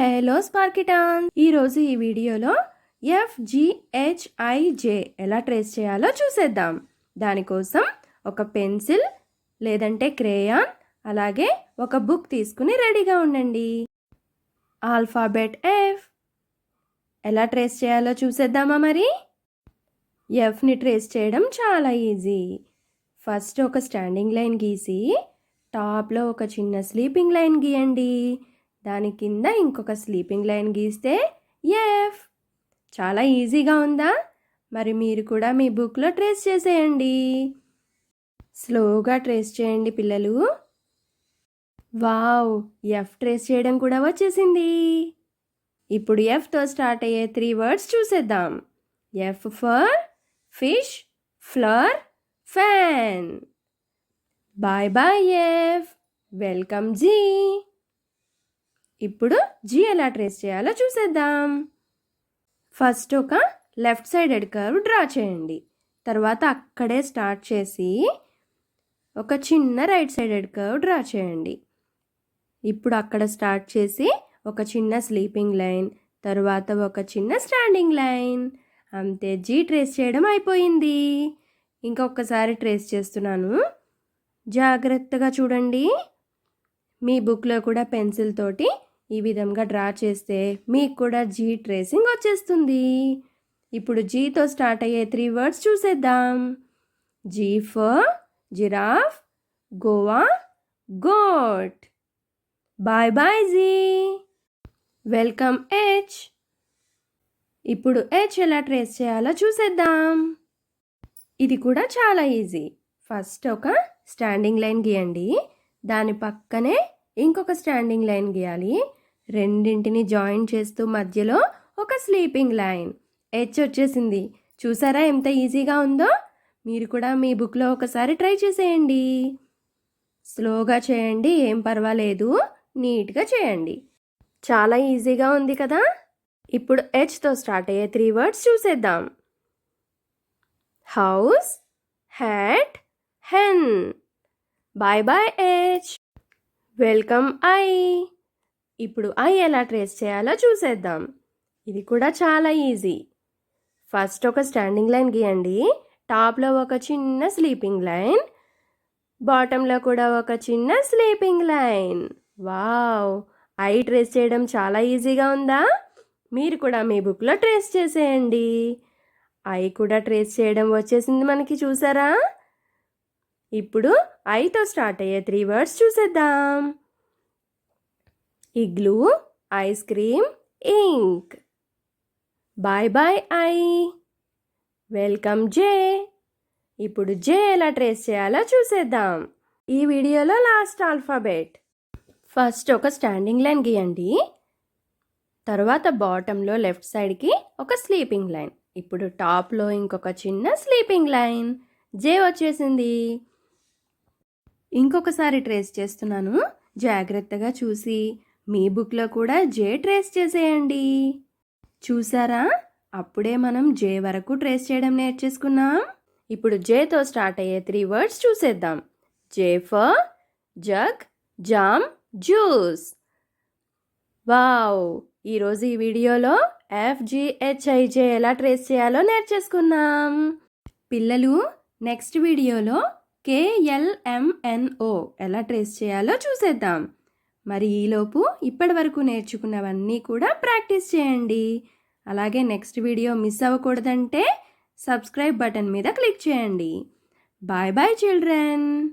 Hello స్పార్కిటాన్ ఈరోజు ఈ వీడియోలో ఎఫ్జిహెచ్ఐజే ఎలా ట్రేస్ చేయాలో చూసేద్దాం. దానికోసం ఒక పెన్సిల్ లేదంటే క్రేయాన్ అలాగే ఒక బుక్ తీసుకుని రెడీగా ఉండండి. ఆల్ఫాబెట్ ఎఫ్ ఎలా ట్రేస్ చేయాలో చూసేద్దామా మరి? ఎఫ్ని ట్రేస్ చేయడం చాలా ఈజీ ఫస్ట్ ఒక స్టాండింగ్ లైన్ గీసి టాప్లో ఒక చిన్న స్లీపింగ్ లైన్ గీయండి. దాని కింద ఇంకొక స్లీపింగ్ లైన్ గీస్తే ఎఫ్ చాలా ఈజీగా ఉందా? మరి మీరు కూడా మీ బుక్లో ట్రేస్ చేసేయండి. స్లోగా ట్రేస్ చేయండి పిల్లలు. వావ్ ఎఫ్ ట్రేస్ చేయడం కూడా వచ్చేసింది. ఇప్పుడు ఎఫ్తో స్టార్ట్ అయ్యే త్రీ వర్డ్స్ చూసేద్దాం. F for fish flower fan bye bye F welcome G ఇప్పుడు జీ ఎలా ట్రేస్ చేయాలో చూసేద్దాం. ఫస్ట్ ఒక లెఫ్ట్ సైడెడ్ కర్వ్ డ్రా చేయండి. తర్వాత అక్కడే స్టార్ట్ చేసి ఒక చిన్న రైట్ సైడెడ్ కర్వ్ డ్రా చేయండి. ఇప్పుడు అక్కడ స్టార్ట్ చేసి ఒక చిన్న స్లీపింగ్ లైన్ తర్వాత ఒక చిన్న స్టాండింగ్ లైన్ అంతే జీ ట్రేస్ చేయడం అయిపోయింది. ఇంకొకసారి ట్రేస్ చేస్తున్నాను. జాగ్రత్తగా చూడండి. మీ బుక్లో కూడా పెన్సిల్ తోటి ఈ విధంగా డ్రా చేస్తే మీకు కూడా జీ ట్రేసింగ్ వచ్చేస్తుంది. ఇప్పుడు జీతో స్టార్ట్ అయ్యే త్రీ వర్డ్స్ చూసేద్దాం. G for giraffe Goa goat. Bye bye G. Welcome H ఇప్పుడు హెచ్ ఎలా ట్రేస్ చేయాలో చూసేద్దాం. ఇది కూడా చాలా ఈజీ. ఫస్ట్ ఒక స్టాండింగ్ లైన్ గీయండి. దాని పక్కనే ఇంకొక స్టాండింగ్ లైన్ గీయాలి. రెండింటిని జాయిన్ చేస్తూ మధ్యలో ఒక స్లీపింగ్ లైన్. హెచ్ వచ్చేసింది. చూసారా ఎంత ఈజీగా ఉందో? మీరు కూడా మీ బుక్లో ఒకసారి ట్రై చేసేయండి. స్లోగా చేయండి ఏం పర్వాలేదు. నీట్గా చేయండి. చాలా ఈజీగా ఉంది కదా? ఇప్పుడు హెచ్తో స్టార్ట్ అయ్యే త్రీ వర్డ్స్ చూసేద్దాం. House hat hen. Bye bye H welcome I. ఇప్పుడు ఐ ఎలా ట్రేస్ చేయాలో చూసేద్దాం. ఇది కూడా చాలా ఈజీ ఫస్ట్ ఒక స్టాండింగ్ లైన్ గీయండి. టాప్లో ఒక చిన్న స్లీపింగ్ లైన్ బాటంలో కూడా ఒక చిన్న sleeping line wow I trace చేయడం చాలా ఈజీగా ఉందా? మీరు కూడా మీ బుక్లో ట్రేస్ చేసేయండి. ఐ కూడా ట్రేస్ చేయడం వచ్చేసింది మనకి చూసారా? ఇప్పుడు ఐతో స్టార్ట్ అయ్యే త్రీ వర్డ్స్ చూసేద్దాం. Igloo ice cream ink. Bye bye I. Welcome J. ఇప్పుడు జే ఎలా ట్రేస్ చేయాలో చూసేద్దాం. ఈ వీడియోలో లాస్ట్ ఆల్ఫాబెట్. ఫస్ట్ ఒక స్టాండింగ్ లైన్ గీయండి. తర్వాత బాటంలో లెఫ్ట్ సైడ్కి ఒక స్లీపింగ్ లైన్. ఇప్పుడు టాప్లో ఇంకొక చిన్న స్లీపింగ్ లైన్. జే వచ్చేసింది. ఇంకొకసారి ట్రేస్ చేస్తున్నాను. జాగ్రత్తగా చూసి. మీ బుక్లో కూడా జే ట్రేస్ చేసేయండి. చూసారా? అప్పుడే మనం జే వరకు ట్రేస్ చేయడం నేర్చేసుకున్నాం. ఇప్పుడు జేతో స్టార్ట్ అయ్యే త్రీ వర్డ్స్ చూసేద్దాం. J for jug jam juice wow ఈరోజు ఈ వీడియోలో ఎఫ్జిహెచ్ఐజే ఎలా ట్రేస్ చేయాలో నేర్చేసుకున్నాం. పిల్లలు నెక్స్ట్ వీడియోలో కేఎల్ఎంఎన్ఓ ఎలా ట్రేస్ చేయాలో చూసేద్దాం. మరి ఈలోపు ఇప్పటి వరకు నేర్చుకున్నవన్నీ కూడా ప్రాక్టీస్ చేయండి. అలాగే నెక్స్ట్ వీడియో మిస్ అవ్వకూడదంటే సబ్స్క్రైబ్ బటన్ మీద క్లిక్ చేయండి. Bye bye children.